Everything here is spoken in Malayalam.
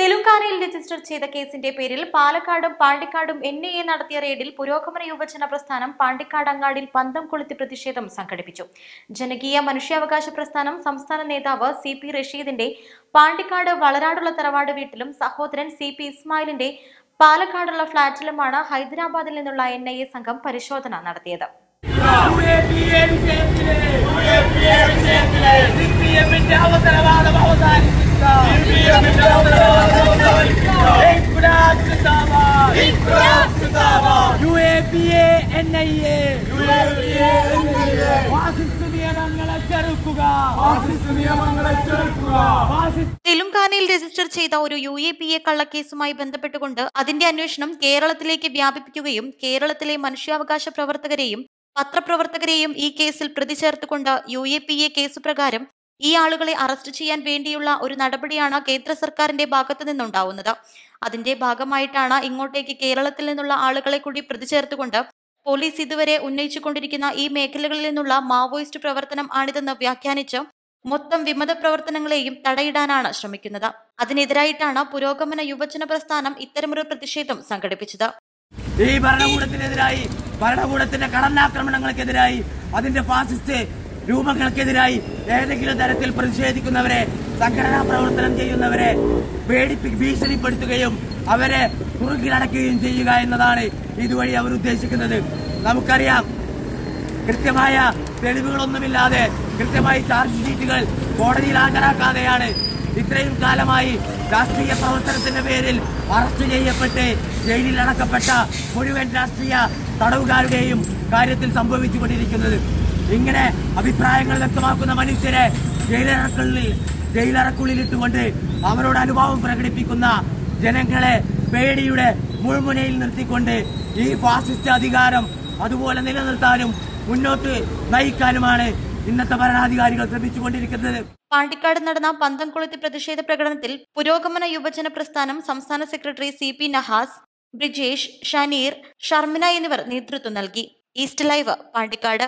തെലുങ്കാനയിൽ രജിസ്റ്റർ ചെയ്ത കേസിന്റെ പേരിൽ പാലക്കാടും പാണ്ടിക്കാടും എൻ ഐ എ നടത്തിയ റെയ്ഡിൽ പുരോഗമന യുവജന പ്രസ്ഥാനം പാണ്ടിക്കാട് അങ്ങാടിയിൽ പന്തം കൊളുത്തി പ്രതിഷേധം സംഘടിപ്പിച്ചു. ജനകീയ മനുഷ്യാവകാശ പ്രസ്ഥാനം സംസ്ഥാന നേതാവ് സി പി റഷീദിന്റെ പാണ്ടിക്കാട് വളരാടുള്ള തറവാട് വീട്ടിലും സഹോദരൻ സി പി ഇസ്മായിലിന്റെ പാലക്കാടുള്ള ഫ്ളാറ്റിലുമാണ് ഹൈദരാബാദിൽ നിന്നുള്ള എൻ ഐ എ സംഘം പരിശോധന നടത്തിയത്. അവസരവാദം അവസാനിപ്പിക്കുക തെലുങ്കാനയിൽ രജിസ്റ്റർ ചെയ്ത ഒരു യു എ പി എ കള്ളക്കേസുമായി ബന്ധപ്പെട്ടുകൊണ്ട് അതിന്റെ അന്വേഷണം കേരളത്തിലേക്ക് വ്യാപിപ്പിക്കുകയും കേരളത്തിലെ മനുഷ്യാവകാശ പ്രവർത്തകരെയും പത്രപ്രവർത്തകരെയും ഈ കേസിൽ പ്രതി ചേർത്തുകൊണ്ട് U A P A case പ്രകാരം ഈ ആളുകളെ അറസ്റ്റ് ചെയ്യാൻ വേണ്ടിയുള്ള ഒരു നടപടിയാണ് കേന്ദ്ര സർക്കാരിന്റെ ഭാഗത്തു നിന്നുണ്ടാവുന്നത്. അതിന്റെ ഭാഗമായിട്ടാണ് ഇങ്ങോട്ടേക്ക് കേരളത്തിൽ നിന്നുള്ള ആളുകളെ കൂടി പ്രതിചേർത്തുകൊണ്ട് പോലീസ് ഇതുവരെ ഉന്നയിച്ചുകൊണ്ടിരിക്കുന്ന ഈ മേഖലകളിൽ നിന്നുള്ള മാവോയിസ്റ്റ് പ്രവർത്തനം ആണിതെന്ന് വ്യാഖ്യാനിച്ച് മൊത്തം വിമത പ്രവർത്തനങ്ങളെയും തടയിടാനാണ് ശ്രമിക്കുന്നത്. അതിനെതിരായിട്ടാണ് പുരോഗമന യുവജന പ്രസ്ഥാനം ഇത്തരമൊരു പ്രതിഷേധം സംഘടിപ്പിച്ചത്. ഈ ഭരണകൂടത്തിനെതിരായി ഭരണകൂടത്തിന്റെ കടന്നാക്രമണങ്ങൾക്കെതിരായി അതിന്റെ ഫാസിസ്റ്റ് രൂപങ്ങൾക്കെതിരായി ഏതെങ്കിലും തരത്തിൽ പ്രതിഷേധിക്കുന്നവരെ സംഘടനാ പ്രവർത്തനം ചെയ്യുന്നവരെ പേടിപ്പി ഭീഷണിപ്പെടുത്തുകയും അവരെ കുറുകിലടക്കുകയും ചെയ്യുക എന്നതാണ് ഇതുവഴി അവർ ഉദ്ദേശിക്കുന്നത്. നമുക്കറിയാം കൃത്യമായ തെളിവുകളൊന്നുമില്ലാതെ കൃത്യമായി ചാർജ് ഷീറ്റുകൾ കോടതിയിൽ ഹാജരാക്കാതെയാണ് ഇത്രയും കാലമായി രാഷ്ട്രീയ പ്രവർത്തനത്തിന്റെ പേരിൽ അറസ്റ്റ് ചെയ്യപ്പെട്ട് ജയിലിൽ അടക്കപ്പെട്ട മുഴുവൻ രാഷ്ട്രീയ തടവുകാരുടെയും കാര്യത്തിൽ സംഭവിച്ചുകൊണ്ടിരിക്കുന്നത്. ഇങ്ങനെ അഭിപ്രായങ്ങൾ വ്യക്തമാക്കുന്ന മനുഷ്യരെ ജയിലറക്കുള്ളിൽ ജയിലറക്കുള്ളിലിട്ടുകൊണ്ട് അവരോട് അനുഭാവം പ്രകടിപ്പിക്കുന്ന ജനങ്ങളെ പേടിയുടെ മുൾമുനയിൽ നിർത്തിക്കൊണ്ട് ഈ ഫാസിസ്റ്റ് അധികാരം അതുപോലെ നിലനിർത്താനും മുന്നോട്ട് നയിക്കാനുമാണ് ഇന്നത്തെ ഭരണാധികാരികൾ ശ്രമിച്ചുകൊണ്ടിരിക്കുന്നത്. പാണ്ടിക്കാട് നടന്ന പന്തം കൊളുത്തി പ്രതിഷേധ പ്രകടനത്തിൽ പുരോഗമന യുവജന പ്രസ്ഥാനം സംസ്ഥാന secretary C P Nahas Brijesh Shaneer Sharmina എന്നിവർ നേതൃത്വം നൽകി. East live Pandikkad.